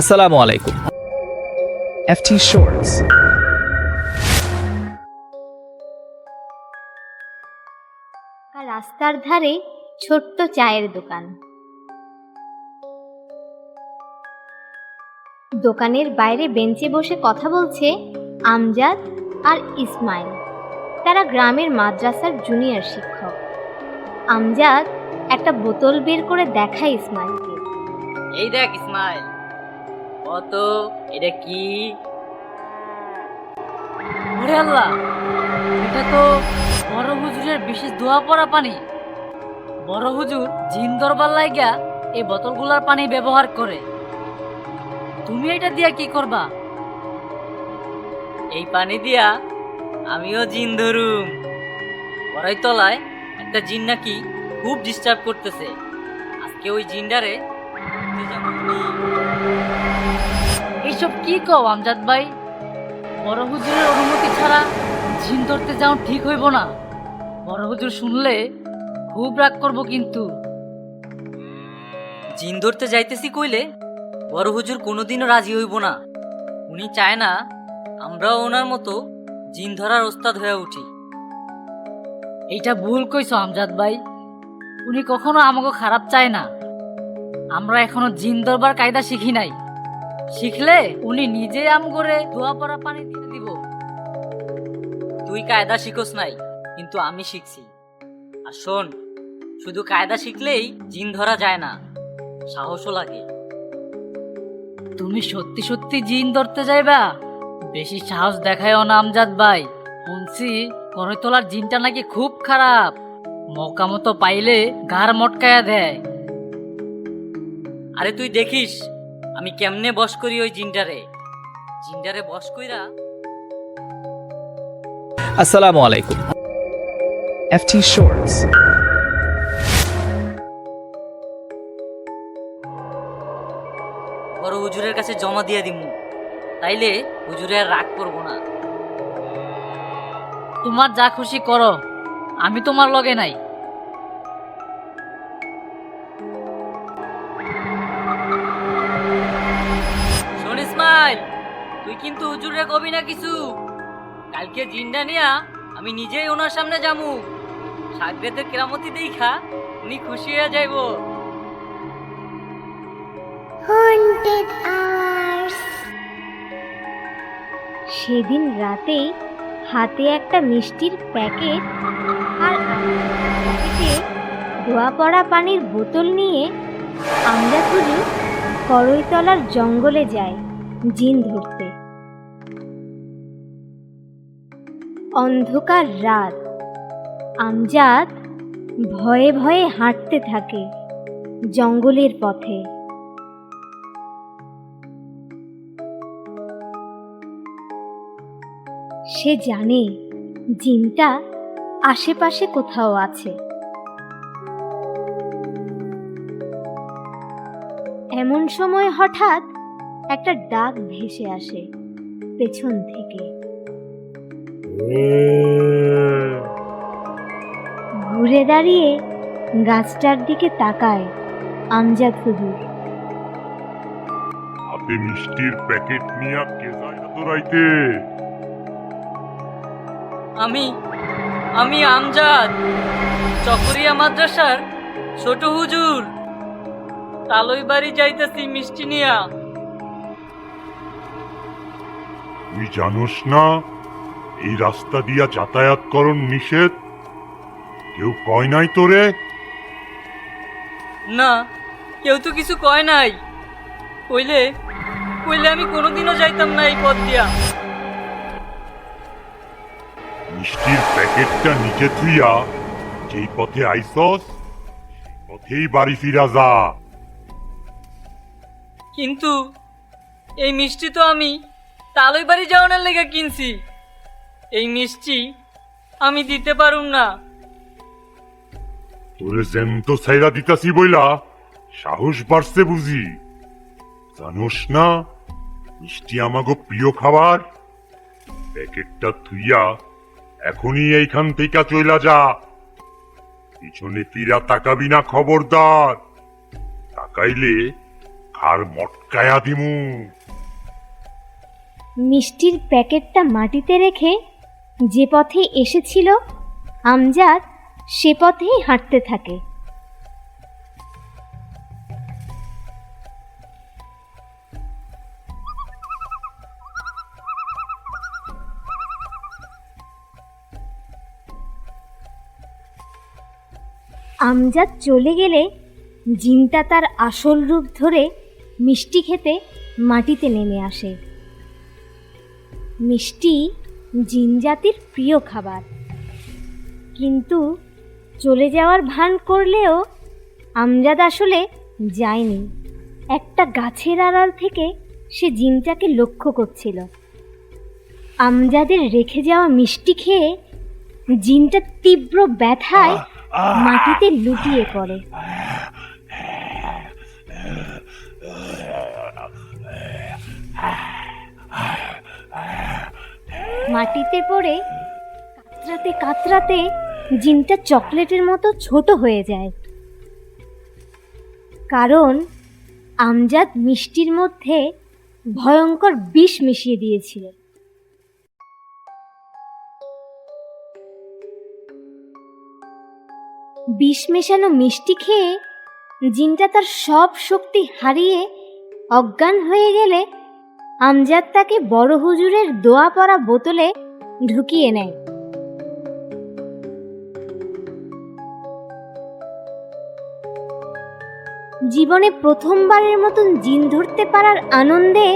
আসসালামু আলাইকুম। FT Shorts. রাস্তার ধারে ছোট্ট চায়ের দোকান। দোকানের বাইরে বেঞ্চে বসে কথা বলছে আমজাদ আর ইসমাইল। তারা গ্রামের মাদ্রাসার জুনিয়র শিক্ষক। আমজাদ একটা বোতল বের করে দেখায় ইসমাইলকে। এই দেখ ইসমাইল কত এটা কি? ওরে আল্লাহ, এটা তো বড় হুজুরের বিশেষ দোয়া পড়া পানি। বড় হুজুর জিন দরবার লাইগা এই বোতলগুলার পানি ব্যবহার করে। তুমি এটা দিয়া কি করবা? এই পানি দিয়া আমিও জিন ধরুম। বড়াই তলায় একটা জিন নাকি খুব ডিস্টার্ব করতেছে। আজকে ওই জিনডারে যাব। এইসব কি কও আমজাদ ভাই? বড় হুজুরের অনুমতি ছাড়া জিন ধরতে যাও ঠিক হইব না। বড় হুজুর শুনলে খুব রাগ করব কিন্তু। জিন ধরতে যাইতেছি কইলে বড় হুজুর কোনোদিনও রাজি হইব না। উনি চায় না আমরাও ওনার মতো জিন ধরার ওস্তাদ হয়ে উঠি। এইটা ভুল কইছো আমজাদ ভাই। উনি কখনো আমাকে খারাপ চায় না। আমরা এখনও জিন দরবার কায়দা শিখি নাই। শিখলে উনি নিজে আম করে ধোয়া পড়া পানি দিয়ে দিব। তুই কায়দা শিখোস নাই, কিন্তু আমি শিখছি। আর শোন, শুধু কায়দা শিখলেই জিন ধরা যায় না, সাহসও লাগে। তুমি সত্যি সত্যি জিন ধরতে যাইবা? বেশি সাহস দেখায়ও না আমজাদ ভাই। শুনছি করতলার জিনটা নাকি খুব খারাপ। মৌকা মতো পাইলে গার মটকায়া দেয়। আরে তুই দেখিস আমি কেমনে বস করি ওই জিন্ডারে জিন্ডারে বস কইরা আসসালামু আলাইকুম। FT Shorts. বড় হুজুরের কাছে জমা দিয়ে দিমু। তাইলে হুজুরে আর রাগ করব না। তোমার যা খুশি করো আমি তোমার লগে নাই। তুই কিন্তু হুজুরে কবি না কিছু। কালকে জিন্ডা নিয়া আমি নিজেই ওনার সামনে যামু। সাগরেতে কেরামতি দেখা উনি খুশি হয়ে যাইবো। সেদিন রাতেই হাতে একটা মিষ্টির প্যাকেট আর ধোয়া পড়া পানির বোতল নিয়ে আমরা শুধু করইতলার জঙ্গলে যাই জিন ধরতে। অন্ধকার রাত। আমজাদ ভয়ে ভয়ে হাঁটতে থাকে জঙ্গলের পথে। সে জানে জিনটা আশেপাশে কোথাও আছে। এমন সময় হঠাৎ একটা ডাক ভেসে আসে পেছন থেকে। ঘুরে দাঁড়িয়ে গাছটার দিকে তাকায় আমজাদ হুজুর হাতে মিষ্টির প্যাকেট নিয়ে কে যায় না তো রাইতে? আমি আমি আমজাদ চকরিয়া মাদ্রাসার ছোট হুজুর। তালই বাড়ি যাইতেছি মিষ্টি নিয়া। তুই জানোস না এই রাস্তা দিয়া যাতায়াত করন নিষেধ? কেউ কয় নাই তোরে? না কেউ তো কিছু কয় নাই। কইলে কইলে আমি কোনোদিনও যাইতাম না এই পথ দিয়া। মিষ্টির প্যাকেটটা নিচে থুইয়া যেই পথে আইসস পথেই বাড়ি ফিরা যা। কিন্তু এই মিষ্টি তো আমি তালই বাড়ি যাওয়ানোর লেগে কিনছি। এই মিষ্টি আমি দিতে পারুম না। তোরে জ্যান্ত ছাইরা দিতাছি বইলা সাহস বাড়ছে বুঝি। জানোস না মিষ্টি আমাগো প্রিয় খাবার। প্যাকেটটা থুইয়া এখনই এইখান থেকে চইলা যা। পিছনে ফিরা তাকাবি না খবরদার। তাকাইলে আর মটকায়া দিমু। মিষ্টির প্যাকেটটা মাটিতে রেখে যে পথে এসেছিল, আমজাদ সে পথেই হাঁটতে থাকে। আমজাদ চলে গেলে জিনটা তার আসল রূপ ধরে মিষ্টি খেতে মাটিতে নেমে আসে। মিষ্টি জিন জাতির প্রিয় খাবার। কিন্তু চলে যাওয়ার ভান করলেও আমজাদ আসলে যায়নি। একটা গাছের আড়াল থেকে সে জিনটাকে লক্ষ্য করছিল। আমজাদের রেখে যাওয়া মিষ্টি খেয়ে জিনটা তীব্র ব্যথায় মাটিতে লুটিয়ে পড়ে। মাটিতে পড়ে কাতরাতে কাতরাতে জিনটা চকলেটের মতো ছোট হয়ে যায়। কারণ আমজাদ মিষ্টির মধ্যে ভয়ঙ্কর বিষ মিশিয়ে দিয়েছিল। বিষ মেশানো মিষ্টি খেয়ে জিনটা তার সব শক্তি হারিয়ে অজ্ঞান হয়ে গেলে আমজাদ তাকে বড় হুজুরের দোয়া পরা বোতলে ঢুকিয়ে নেয়। জীবনে প্রথমবারের মতন জিন ধরতে পারার আনন্দে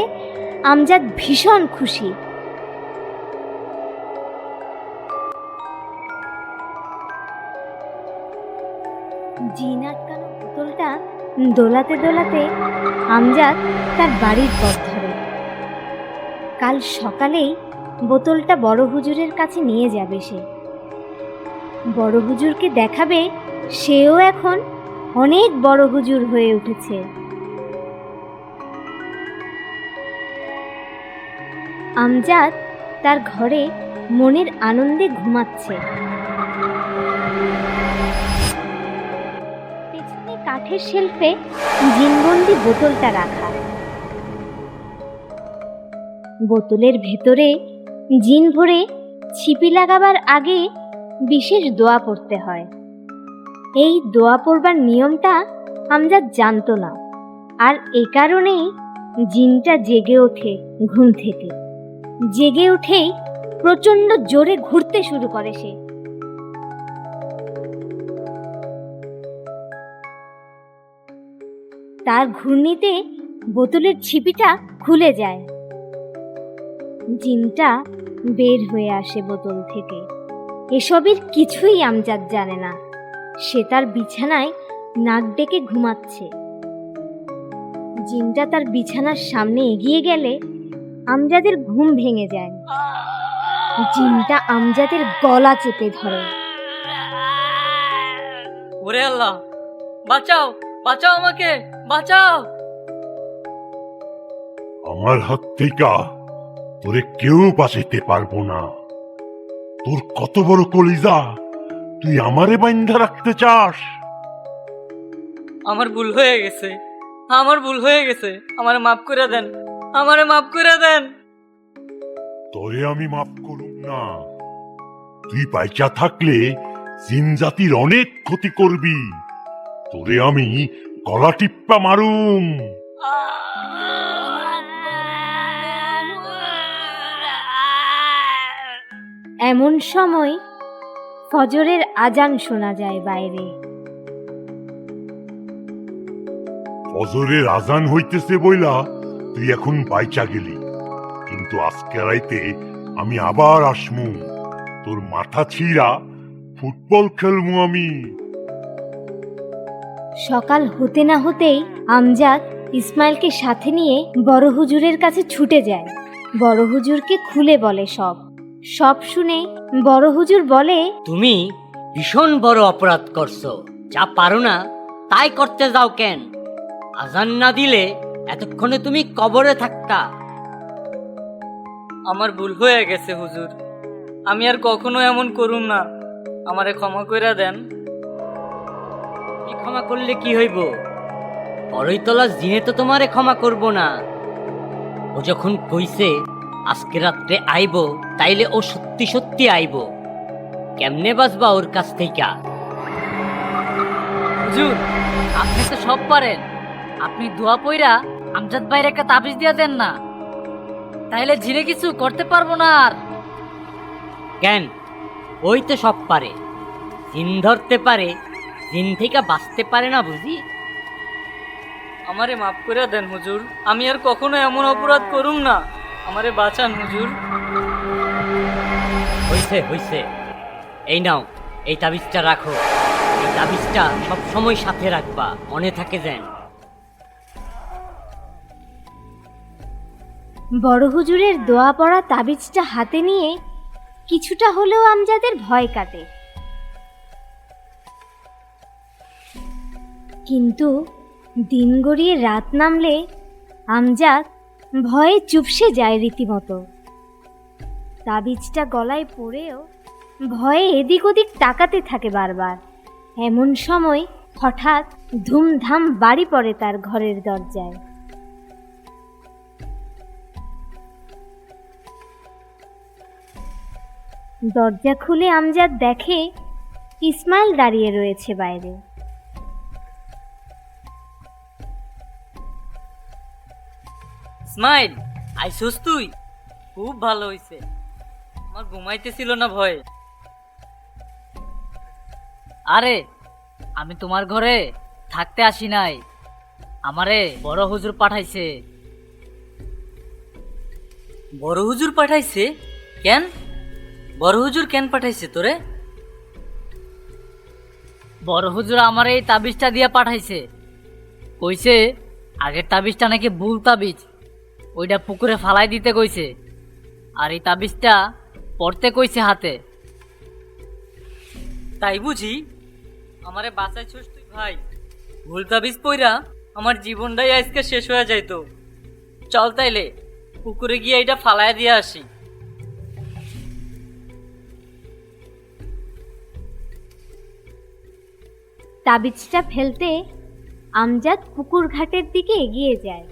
আমজাদ ভীষণ খুশি। জিন আটকানো বোতলটা দোলাতে দোলাতে আমজাদ তার বাড়ির পথ। কাল সকালেই বোতলটা বড় হুজুরের কাছে নিয়ে যাবে সে। বড় হুজুরকে দেখাবে সেও এখন অনেক বড় হুজুর হয়ে উঠেছে। আমজাদ তার ঘরে মনের আনন্দে ঘুমাচ্ছে। পেছনে কাঠের শেলফে জিনবন্দি বোতলটা রাখা। বোতলের ভেতরে জিন ভরে ছিপি লাগাবার আগে বিশেষ দোয়া পড়তে হয়। এই দোয়া পড়বার নিয়মটা আমজাদ জানতো না। আর এ কারণেই জিনটা জেগে ওঠে ঘুম থেকে। জেগে উঠেই প্রচণ্ড জোরে ঘুরতে শুরু করে সে। তার ঘূর্ণিতে বোতলের ছিপিটা খুলে যায়। জিনটা বের হয়ে আসে বোতল থেকে। এসবের কিছুই আমজাদ জানে না। সে তার বিছানায় নাক ডেকে ঘুমাচ্ছে। জিনটা তার বিছানার সামনে এগিয়ে গেলে আমজাদের ঘুম ভেঙে যায়। জিনটা আমজাদের গলা চেপে ধরে। ওরে আল্লাহ বাঁচাও বাঁচাও আমাকে বাঁচাও। আমার হাত থেকে তোরে কেউ বাঁচাইতে পারব না। তোর কত বড় কলিজা তুই আমারে বাইন্ধা রাখতে চাস? আমার ভুল হয়ে গেছে। আমার ভুল হয়ে গেছে। আমারে মাফ করে দেন। আমারে মাফ করে দেন। তোরে আমি মাফ করুম না। তুই বাইচা থাকলে জিন জাতির অনেক ক্ষতি করবি। তোরে আমি গলা টিপ্পা মারুম। এমন সময় ফজরের আজান শোনা যায় বাইরে। ফজরের আজান হইতেছে বইলা তুই এখন বাইচা গেলি। কিন্তু আজকে রাইতে আমি আবার আসমু। তোর মাথা ছিঁড়া ফুটবল খেলমু আমি। সকাল হতে না হতেই আমজাদ ইসমাইলকে সাথে নিয়ে বড় হুজুরের কাছে ছুটে যায়। বড় হুজুরকে খুলে বলে সব। সব শুনে বড় হুজুর বলে তুমি ভীষণ বড় অপরাধ করছ। যা পারো না তাই করতে যাও কেন? আজান না দিলে এতক্ষণে তুমি কবরে থাকতা। আমার ভুল হয়ে গেছে হুজুর। আমি আর কখনো এমন করুম না। আমারে ক্ষমা কইরা দেন। কি ক্ষমা করলে কি হইব? বড়ইতলা জিনে তো তোমারে ক্ষমা করব না। ও যখন কইছে আজকে রাত্রে আইব, তাইলে ও সত্যি সত্যি আইব। কেমনে বাঁচবা ওর কাছ থেকে হুজুর, আপনি তো সব পারেন। আপনি দোয়া পইরা আমজাদ ভাইয়ের একটা তাবিজ দিয়া দেন না। তাইলে ঝিরে কিছু করতে পারব না আর। কেন? ওই তো সব পারে। জিন ধরতে পারে, জিন থেকে বাঁচতে পারে না বুঝি? আমারে মাফ করে দেন হুজুর, আমি আর কখনো এমন অপরাধ করুম না। আমারে বাঁচান হুজুর। হইছে হইছে। এই নাও এই তাবিজটা রাখো। এই তাবিজটা সব সময় সাথে রাখবা মনে থাকে যেন। বড় হুজুরের দোয়া পড়া তাবিজটা হাতে নিয়ে কিছুটা হলেও আমজাদের ভয় কাটে। কিন্তু দিন গড়িয়ে রাত নামলে আমজাদ ভয়ে চুপসে যায় রীতিমতো। তাবিজটা গলায় পড়েও ভয়ে এদিক ওদিক তাকাতে থাকে বারবার। এমন সময় হঠাৎ ধুমধাম বাড়ি পড়ে তার ঘরের দরজায়। দরজা খুলে আমজাদ দেখে ইসমাইল দাঁড়িয়ে রয়েছে বাইরে। স্মাইল আইসুস তুই? খুব ভালো হইছে। আমার ঘুমাইতেছিল না ভয়ে। আরে, আমি তোমার ঘরে থাকতে আসি নাই। আমারে বড় হুজুর পাঠাইছে। বড় হুজুর পাঠাইছে? কেন? বড় হুজুর কেন পাঠাইছে তোরে? বড় হুজুর আমার এই তাবিজটা দিয়া পাঠাইছে। কইছে, আগের তাবিজটা নাকি ভুল তাবিজ। ওইটা পুকুরে ফালাই দিতে কইছে। আর এই তাবিজটা পড়তে কইছে হাতে। তাই বুঝি আমারে বাঁচাইছস তুই ভাই। ভুল তাবিজ পইরা আমার জীবনটাই আজকে শেষ হয়ে যাইতো। চল তাইলে পুকুরে গিয়ে এটা ফালায় দিয়ে আসি। তাবিজটা ফেলতে আমজাদ পুকুর ঘাটের দিকে এগিয়ে যায়।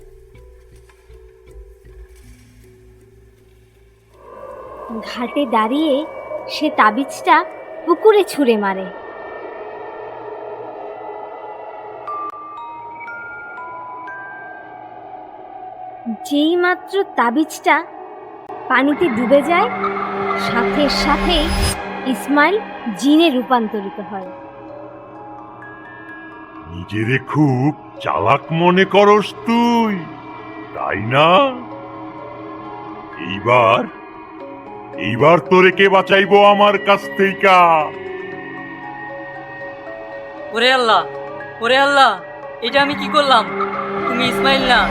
ঘাটে দাঁড়িয়ে সে তাবিজটা পুকুরে ছুঁড়ে মারে। যেই মাত্র তাবিজটা পানিতে ডুবে যায়, সাথে সাথে ইসমাইল জিনে রূপান্তরিত হয়। নিজেরে খুব চালাক মনে করস তুই, তাই না? এইবার এইবার তোরে কে বাঁচাইবো আমার কাছ থেকে ওরে আল্লাহ ওরে আল্লাহ এটা আমি কি করলাম? তুমি ইসমাইল না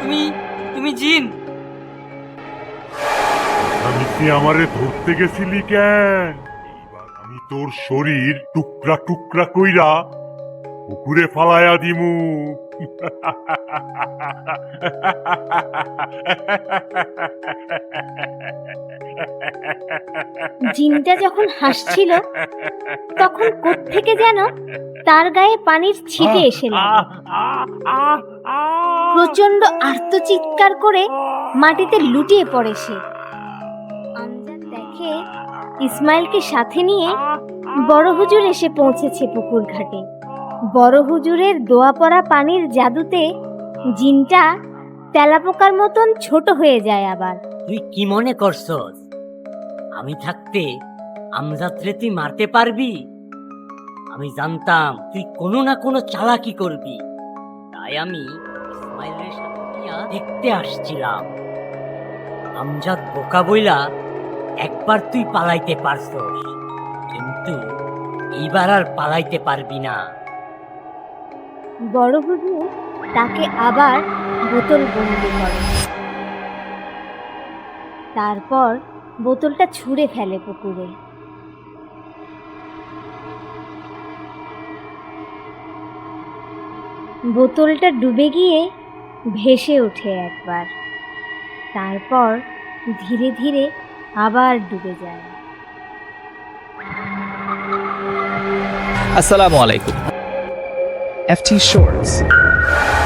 তুমি তুমি জিন। আমি আমারে ধরতে গেছিলি কেন? এইবার আমি তোর শরীর টুকরা টুকরা কইরা পুকুরে ফালায়া দিমু। জিনটা যখন হাসছিল তখন কোত্থেকে যেন তার গায়ে পানির ছিটে এসে প্রচণ্ড আর্তচিৎকার করে মাটিতে লুটিয়ে পড়ে সে। আমজাদ দেখে ইসমাইলকে সাথে নিয়ে বড় হুজুর এসে পৌঁছেছে পুকুর ঘাটে। বড় হুজুরের দোয়া পড়া পানির জাদুতে জিনটা তেলাপোকার মতন ছোট হয়ে যায় আবার। তুই কি মনে করছস? আমি থাকতে আমজাত্রে তুই মারতে পারবি? আমি জানতাম তুই কোনো না কোনো চালাকি করবি। তাই আমি ইসমাইলের সাথে দেখতে আসছিলাম। আমজাদ বোকা বইলা একবার তুই পালাইতে পারছস, কিন্তু এইবার আর পালাইতে পারবি না। বড় হুজুর তাকে আবার বোতল বন্দি করে তারপর বোতলটা ছুঁড়ে ফেলে পুকুরে। বোতলটা ডুবে গিয়ে ভেসে ওঠে একবার। তারপর ধীরে ধীরে আবার ডুবে যায়। আসসালামু আলাইকুম। FT Shorts. না